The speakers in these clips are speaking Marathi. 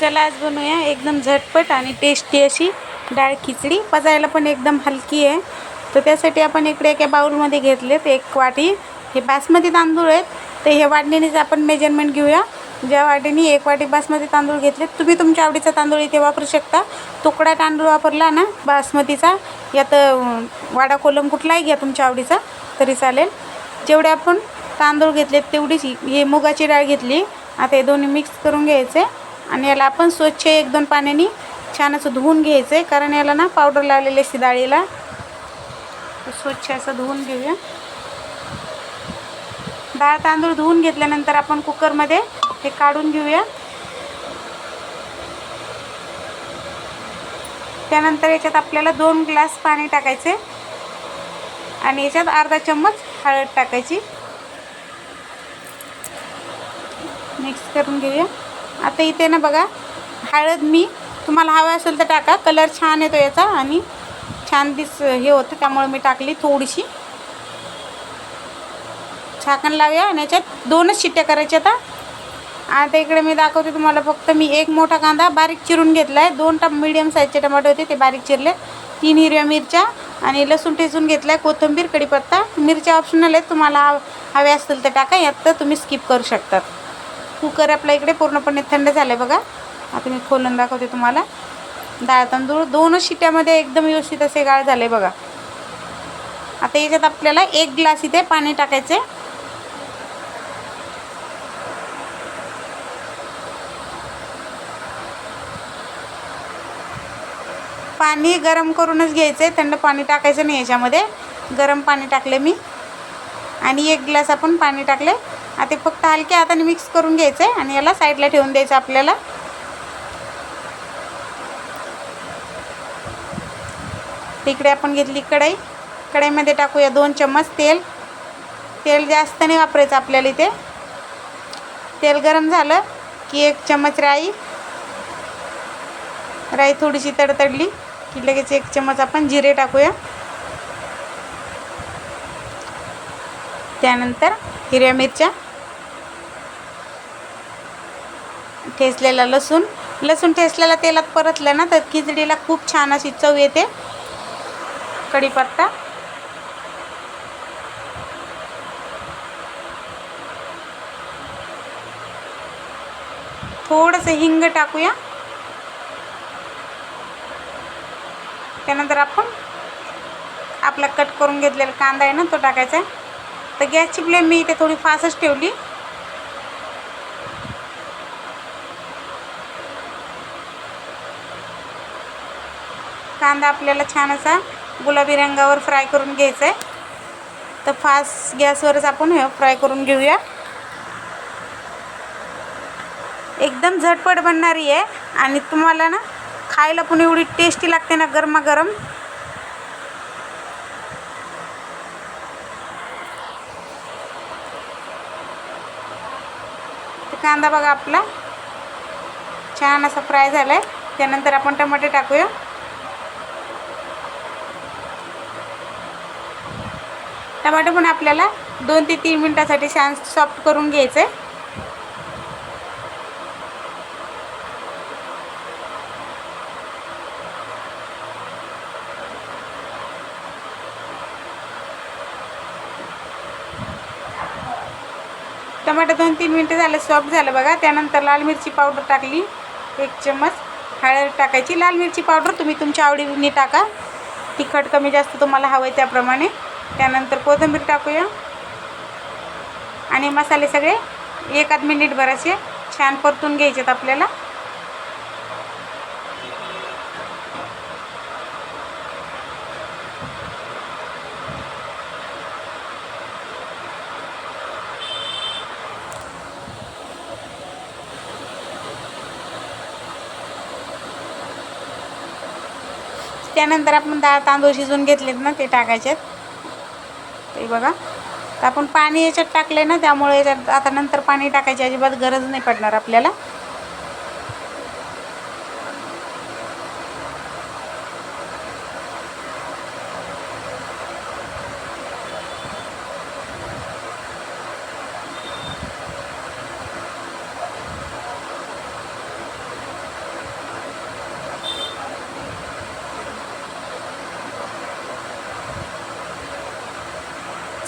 चला आज बनवूया एकदम झटपट आणि टेस्टी अशी डाळ खिचडी. पचायला पण एकदम हलकी आहे. तर त्यासाठी आपण इकडे एका बाउलमध्ये घेतलेत एक वाटी. हे बासमती तांदूळ आहेत. तर हे वाटणीनेच आपण मेजरमेंट घेऊया. ज्या वाटीने एक वाटी बासमती तांदूळ घेतले तुम्ही तुमच्या आवडीचा तांदूळ इथे वापरू शकता. तुकडा तांदूळ वापरला ना बासमतीचा यात वाडा कोलम कुठलाही घ्या तुमच्या आवडीचा तरी चालेल. जेवढे आपण तांदूळ घेतलेत तेवढीच हे मुगाची डाळ घेतली. आता हे दोन्ही मिक्स करून घ्यायचे. आणि याला आपण स्वच्छ एक दोन पाण्याने छान असं धुवून घ्यायचं आहे कारण याला ना पावडर लावलेली असते डाळीला. स्वच्छ असं धुवून घेऊया. डाळ तांदूळ धुवून घेतल्यानंतर आपण कुकरमध्ये हे काढून घेऊया. त्यानंतर याच्यात आपल्याला दोन ग्लास पाणी टाकायचे. आणि याच्यात अर्धा चम्मच हळद टाकायची. मिक्स करून घेऊया. आता इथे ना बघा हळद मी तुम्हाला हवा असेल तर टाका कलर छान येतो याचा आणि छान दिस हे होतं त्यामुळे मी टाकली थोडीशी. झाकण लावूया आणि याच्यात दोनच शिट्ट्या करायच्या आता. आता इकडे मी दाखवते तुम्हाला फक्त मी एक मोठा कांदा बारीक चिरून घेतला आहे दोन टम मिडियम साईजचे टमाटे होते ते बारीक चिरले. तीन हिरव्या मिरच्या आणि लसूण ठेचून घेतला आहे कोथिंबीर कढीपत्ता. मिरच्या ऑप्शनल आहेत तुम्हाला हवे असतील तर टाका यात तर तुम्ही स्किप करू शकतात. कुकर आपल्या इकडे पूर्णपणे थंड झालं आहे बघा. आता मी खोलून दाखवते तुम्हाला. डाळ तांदूळ दोनच शिट्यामध्ये एकदम व्यवस्थित असे गाळ झाले बघा. आता याच्यात आपल्याला एक ग्लास इथे पाणी टाकायचे पाणी गरम करूनच घ्यायचं आहे थंड पाणी टाकायचं नाही याच्यामध्ये. गरम पाणी टाकले मी. आणि एक ग्लास आपण पाणी टाकले आता फक्त हलक्या हाताने मिक्स करून घ्यायचं आहे आणि याला साईडला ठेवून द्यायचं आपल्याला. तिकडे आपण घेतली कढई. कढईमध्ये टाकूया दोन चम्मच तेल. तेल जास्त नाही वापरायचं आपल्याला इथे. तेल गरम झालं की एक चम्मच राई. राई थोडीशी तडतडली की लगेच एक चम्मच आपण जिरे टाकूया. त्यानंतर हिरव्या मिरच्या. ठेसलेला लसूण. लसूण ठेसलेला तेलात परतलं ना तर खिचडीला खूप छान अशी चव येते. कढीपत्ता. थोडंसं हिंग टाकूया. त्यानंतर आपण आपला कट करून घेतलेला कांदा आहे ना तो टाकायचा आहे. तर गॅसची फ्लेम मी इथे थोडी फास्टच ठेवली. कांदा आपल्याला छान असा गुलाबी रंगावर फ्राय करून घ्यायचा आहे तर फास्ट गॅसवरच आपण हे फ्राय करून घेऊया. एकदम झटपट बनणारी आहे आणि तुम्हाला ना खायला पण एवढी टेस्टी लागते ना गरमागरम. कांदा बघा आपला छान असा फ्राय झाला आहे त्यानंतर आपण टमाटे टाकूया. टमाटो पण आपल्याला दोन ते तीन मिनटासाठी छान सॉफ्ट करून घ्यायचं. आहे टमाटर दोन तीन मिनटं झालं सॉफ्ट झालं बघा. त्यानंतर लाल मिरची पावडर टाकली. एक चम्मच हळद टाकायची. लाल मिरची पावडर तुम्ही तुमच्या आवडीने टाका. तिखट कमी जास्त तुम्हाला हवं आहे त्याप्रमाणे. त्यानंतर कोथिंबीर टाकूया. आणि मसाले सगळे एकाद मिनिटभर असे छान परतून घ्यायचेत आपल्याला. त्यानंतर आपण डाळ तांदूळ शिजवून घेतलेत ना ते टाकायचे हे बघा. तर आपण पाणी याच्यात टाकले ना त्यामुळे याच्यात आता नंतर पाणी टाकायची अजिबात गरज नाही पडणार आपल्याला.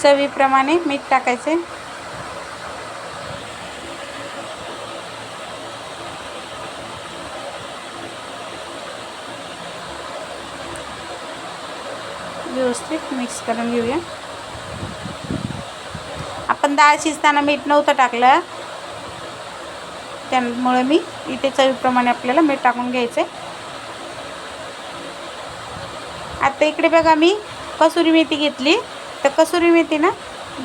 चवीप्रमाणे मीठ टाकायचे. व्यवस्थित मिक्स करून घेऊया. आपण डाळ शिजताना मीठ नव्हतं टाकलं. त्यामुळे मी इथे चवीप्रमाणे आपल्याला मीठ टाकून घ्यायचं. आहे आता इकडे बघा मी कसुरी मेथी घेतली. तर कसुरी मेथी ना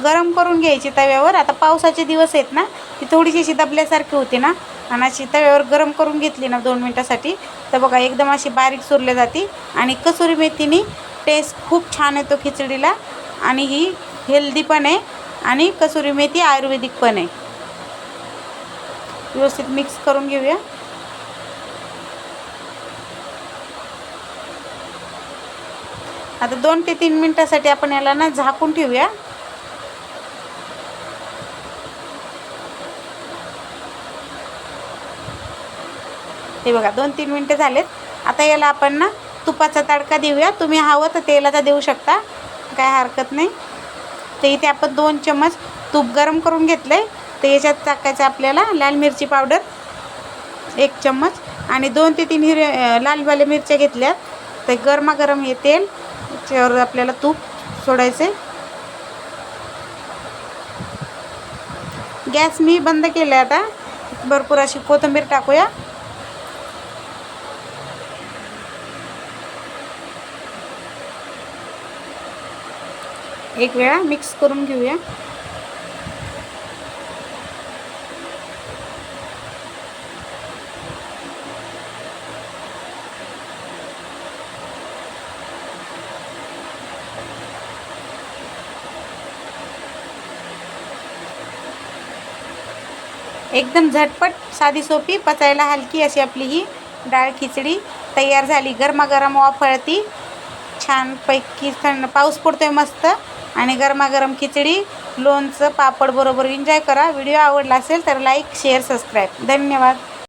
गरम करून घ्यायची तव्यावर. आता पावसाचे दिवस आहेत ना ती थोडीशी अशी दबल्यासारखी होती ना. आणि अशी तव्यावर गरम करून घेतली ना दोन मिनटासाठी. तर बघा एकदम अशी बारीक सुरल्या जाते. आणि कसुरी मेथीनी टेस्ट खूप छान येतो खिचडीला. आणि ही हेल्दी पण आहे आणि कसुरी मेथी आयुर्वेदिक पण आहे. व्यवस्थित मिक्स करून घेऊया. आता दोन ते तीन मिनटासाठी आपण याला ना झाकून ठेवूया. हे बघा दोन तीन मिनटं झालेत. आता याला आपण ना तुपाचा तडका देऊया. तुम्ही हवं तर तेलाचा देऊ शकता. काय हरकत नाही. तर इथे आपण दोन चम्मच तूप गरम करून घेतलं आहे तर याच्यात टाकायचं आपल्याला लाल मिरची पावडर एक चम्मच. आणि दोन ते तीन हिरवे लालवाल्या मिरच्या घेतल्या तर गरमागरम हे तेल त्याच्यावर आपल्याला तूप सोडायचे. गॅस मी बंद केला आता. भरपूर अशी कोथिंबीर टाकूया. एक वेळा मिक्स करून घेऊया. एकदम झटपट साधी सोपी पचायला हलकी अशी आपली ही डाळ खिचडी तयार झाली. गरमागरम वाफळती छानपैकी थंड पाऊस पडतोय मस्त. आणि गरमागरम खिचडी लोणचं पापड बरोबर एन्जॉय करा. व्हिडिओ आवडला असेल तर लाईक शेअर सबस्क्राईब धन्यवाद.